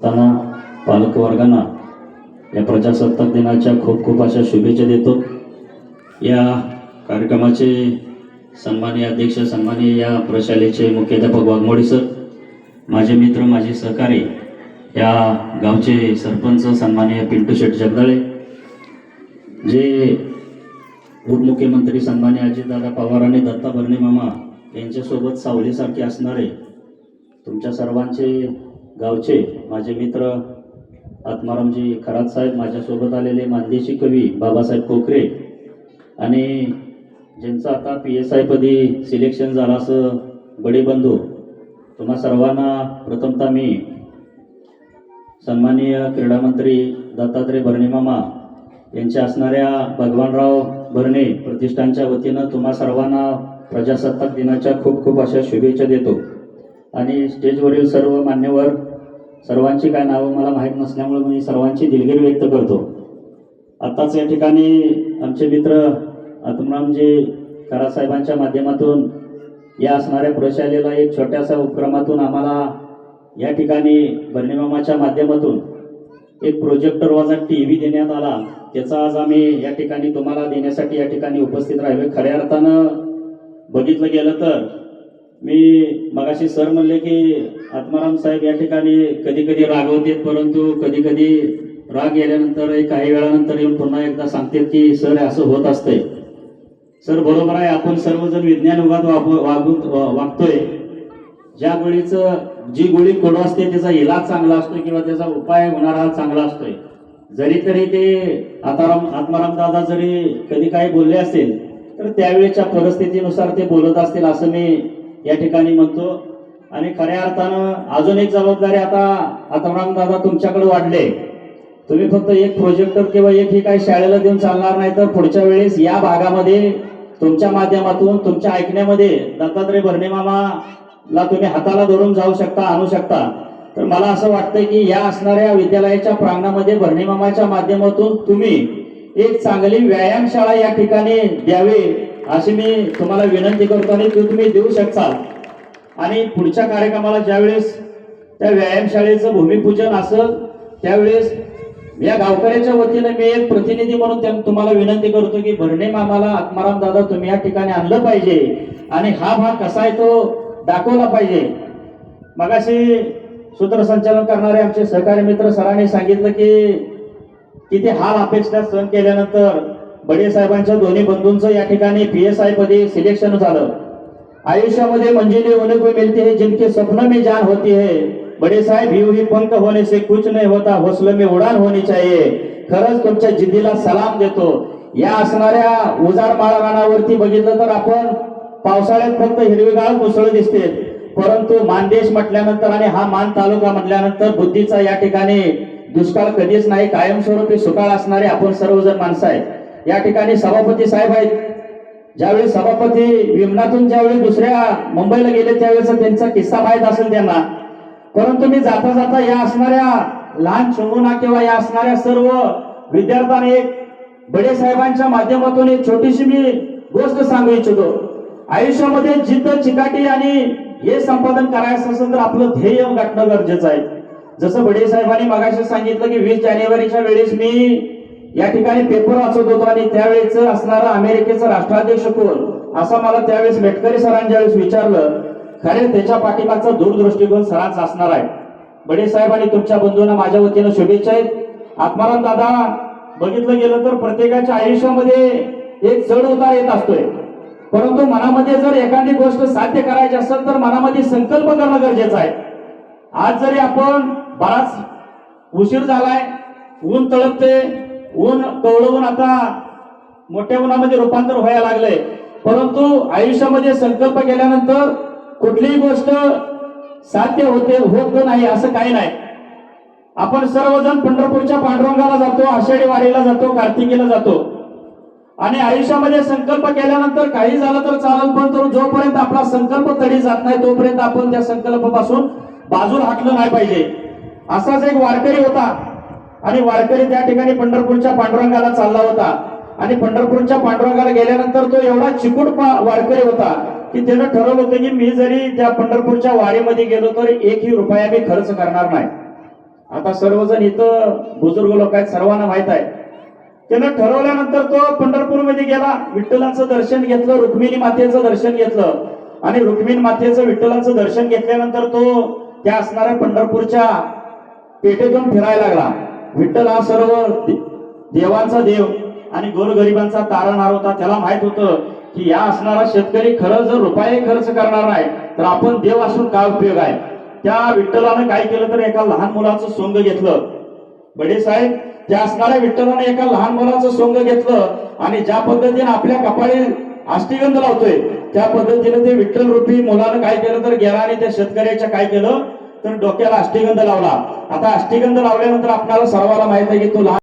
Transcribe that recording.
त्यांना पालकवर्गांना या प्रजासत्ताक दिनाच्या खूप खूप अशा शुभेच्छा देतो. या कार्यक्रमाचे सन्माननीय अध्यक्ष सन्माननीय या प्रशालेचे मुख्याध्यापक वाघमोडी सर माझे मित्र माझे सहकारी या गावचे सरपंच सन्माननीय पिंटू शेठ जगदाळे जे उपमुख्यमंत्री सन्मान्य अजितदादा पवार आणि दत्ता भरणे मामा यांच्यासोबत सावलीसारखे असणारे तुमच्या सर्वांचे गावचे माझे मित्र आत्मारामजी खरात साहेब माझ्यासोबत आलेले मानदेशी कवी बाबासाहेब कोकरे आणि ज्यांचं आता पी एस आयपदी सिलेक्शन झालं असं बडे बंधू तुम्हा सर्वांना प्रथमतः मी सन्माननीय क्रीडामंत्री दत्तात्रय भरणेमामा यांच्या असणाऱ्या भगवानराव भरणे प्रतिष्ठानच्या वतीनं तुम्हा सर्वांना प्रजासत्ताक दिनाच्या खूप खूप अशा शुभेच्छा देतो. आणि स्टेजवरील सर्व मान्यवर सर्वांची काय नावं मला माहीत नसल्यामुळे मी सर्वांची दिलगिरी व्यक्त करतो. आत्ताच या ठिकाणी आमचे मित्र आत्मरामजी करासाहेबांच्या माध्यमातून या असणाऱ्या प्रशालेला एक छोट्याशा उपक्रमातून आम्हाला या ठिकाणी बर्णिमामाच्या माध्यमातून एक प्रोजेक्टर वाजा टी व्ही देण्यात आला. त्याचा आज आम्ही या ठिकाणी तुम्हाला देण्यासाठी या ठिकाणी उपस्थित राहिलो खऱ्या अर्थानं बघितलं गेलं तर मी मगाशी सर म्हणले की आत्माराम साहेब या ठिकाणी कधी कधी रागवतेत परंतु कधी कधी राग गेल्यानंतर काही वेळानंतर येऊन पुन्हा एकदा सांगतात की सर असं होत असतंय. सर बरोबर आहे आपण सर्वजण विज्ञान युगात वागून वागतोय. ज्या गोळीचं जी गोळी कडू असते त्याचा इलाज चांगला असतो किंवा त्याचा उपाय होणारा चांगला असतोय. जरी तरी ते आताराम आत्माराम दादा जरी कधी काही बोलले असतील तर त्यावेळेच्या परिस्थितीनुसार ते बोलत असतील असं मी या ठिकाणी म्हणतो. आणि खऱ्या अर्थानं अजून एक जबाबदारी आता आत्माराम दादा तुमच्याकडे वाढले. तुम्ही फक्त एक प्रोजेक्टर किंवा एक ही काही शाळेला देऊन चालणार नाही तर पुढच्या वेळेस या भागामध्ये तुमच्या माध्यमातून तुमच्या ऐकण्यामध्ये दत्तात्रय भरणे मामाला तुम्ही हाताला धरून जाऊ शकता आणू शकता. तर मला असं वाटतंय की या असणाऱ्या विद्यालयाच्या प्रांगणामध्ये भरणे मामाच्या माध्यमातून तुम्ही एक चांगली व्यायामशाळा या ठिकाणी द्यावी. अशी मी तुम्हाला विनंती करतो आणि ते तुम्ही देऊ शकता आणि पुढच्या कार्यक्रमाला ज्यावेळेस त्या व्यायामशाळेचं भूमिपूजन असेल त्यावेळेस या गावकऱ्याच्या वतीनं मी एक प्रतिनिधी म्हणून तुम्हाला विनंती करतो की भरणे मामाला आत्माराम दादा तुम्ही या ठिकाणी आणलं पाहिजे. आणि हा भाग कसा आहे तो दाखवला पाहिजे. मगाशी सूत्रसंचालन करणारे आमचे सहकारी मित्र सरांनी सांगितलं की किती हाल अपेक्षा सहन केल्यानंतर. बडे साहेबांच्या दोन्ही बंधूंचं या ठिकाणी पी एस आय पदी सिलेक्शन झालं. आयुष्यामध्ये मंजिले होने को जिनके स्वप्न में जान होती है. बडे साहेब यूं ही पंख होने से कुछ नाही होता हौसले में उडान होनी चाहिए. खरंच तुमच्या जिद्दीला सलाम देतो. या असणाऱ्या उजाड माळ रानावरती बघितलं तर आपण पावसाळ्यात फक्त हिरवीगाळ मुसळ दिसते. परंतु मानदेश म्हटल्यानंतर आणि हा मान तालुका म्हटल्यानंतर बुद्धीचा या ठिकाणी दुष्काळ कधीच नाही कायमस्वरूपी सुकाळ असणारे आपण सर्वजण माणसं आहेत. या ठिकाणी सभापती साहेब आहेत. ज्यावेळी सभापती विमनातून ज्यावेळी दुसऱ्या मुंबईला गेले त्यावेळेस त्यांचा किस्सा माहीत असेल त्यांना. परंतु मी जाता जाता या असणाऱ्या लहान चुंगुना किंवा या असणाऱ्या सर्व विद्यार्थ्यांना एक बडे साहेबांच्या माध्यमातून एक छोटीशी मी गोष्ट सांगू इच्छितो. आयुष्यामध्ये जिद्द चिकाटी आणि हे संपादन करायचं असेल तर आपलं ध्येय गाठणं गरजेचं आहे. जसं बडे साहेबांनी मगाशी सांगितलं की वीस जानेवारीच्या वेळेस मी या ठिकाणी पेपर वाचत होतो आणि त्यावेळेच असणारं अमेरिकेचं राष्ट्राध्यक्ष कोण? असं मला त्यावेळेस मेटकरी सरांनी ज्यावेळेस विचारलं खरे त्याच्या पाठीमागचा दूरदृष्टिकोन सरांचा असणार आहे. बडे साहेब आणि तुमच्या बंधूंना माझ्या वतीनं शुभेच्छा आहेत. आत्माराम दादा बघितलं गेलं तर प्रत्येकाच्या आयुष्यामध्ये एक चढ उतार येत असतोय. परंतु मनामध्ये जर एखादी गोष्ट साध्य करायची असेल तर मनामध्ये संकल्प करणं गरजेचं आहे. आज जरी आपण बराच उशीर झालाय ऊन तळपते ऊन कवळवून आता मोठ्या उन्हामध्ये रूपांतर व्हायला लागलंय. परंतु आयुष्यामध्ये संकल्प केल्यानंतर कुठलीही गोष्ट साध्य होते होत नाही असं काही नाही. आपण सर्वजण पंढरपूरच्या पांडुरंगाला जातो आषाढी वारीला जातो कार्तिकीला जातो. आणि आयुष्यामध्ये संकल्प केल्यानंतर काही झालं तर चालत पण तर जोपर्यंत आपला संकल्प तरी जात नाही तोपर्यंत आपण त्या संकल्पापासून बाजूला हटलं नाही पाहिजे. असाच एक वारकरी होता. आणि वारकरी त्या ठिकाणी पंढरपूरच्या पांडुरंगाला चालला होता. आणि पंढरपूरच्या पांडुरंगाला गेल्यानंतर तो एवढा चिकूट वारकरी होता की त्यानं ठरवलं होतं की मी जरी त्या पंढरपूरच्या वारीमध्ये गेलो तर एकही रुपया मी खर्च करणार नाही. आता सर्वजण इथं बुजुर्ग लोक आहेत सर्वांना माहीत आहे. त्यानं ठरवल्यानंतर तो पंढरपूरमध्ये गेला विठ्ठलांचं दर्शन घेतलं रुक्मिणी मातेचं दर्शन घेतलं. आणि रुक्मिणी मातेचं विठ्ठलांचं दर्शन घेतल्यानंतर तो त्या असणाऱ्या पंढरपूरच्या पेठेतून फिरायला लागला. विठ्ठल हा सर्व देवांचा देव आणि गोरगरिबांचा तारणहार होता. त्याला माहीत होतं की या असणारा शेतकरी खरं जर रुपये खर्च करणार नाही तर आपण देव असून काय उपयोग आहे? त्या विठ्ठलानं काय केलं तर एका लहान मुलाचं सोंग घेतलं. बडे साहेब त्या असणाऱ्या विठ्ठलाने एका लहान मुलाचं सोंग घेतलं आणि ज्या पद्धतीने आपल्या कपाळी आष्टीगंध लावतोय त्या पद्धतीने ते विठ्ठल रूपी मुलानं काय केलं तर गेला आणि त्या शेतकऱ्याच्या काय केलं? तर डोक्याला अष्टीगंध लावला. आता अष्टीगंध लावल्यानंतर आपल्याला सर्वाला माहीत आहे की तो लहान